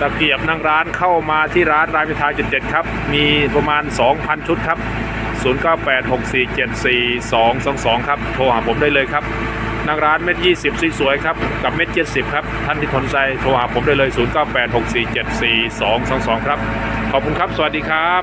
ตะเกียบนั่งร้านเข้ามาที่ร้านรามพินทเา77 ครับ มีประมาณ 2,000 ชุดครับ 0986474222 ครับ โทรหาผมได้เลยครับนั่งร้านเม็ด20สวยๆครับ กับเม็ด70ครับ ท่านที่ทนใจโทรหาผมได้เลย 0986474222 ครับ ขอบคุณครับ สวัสดีครับ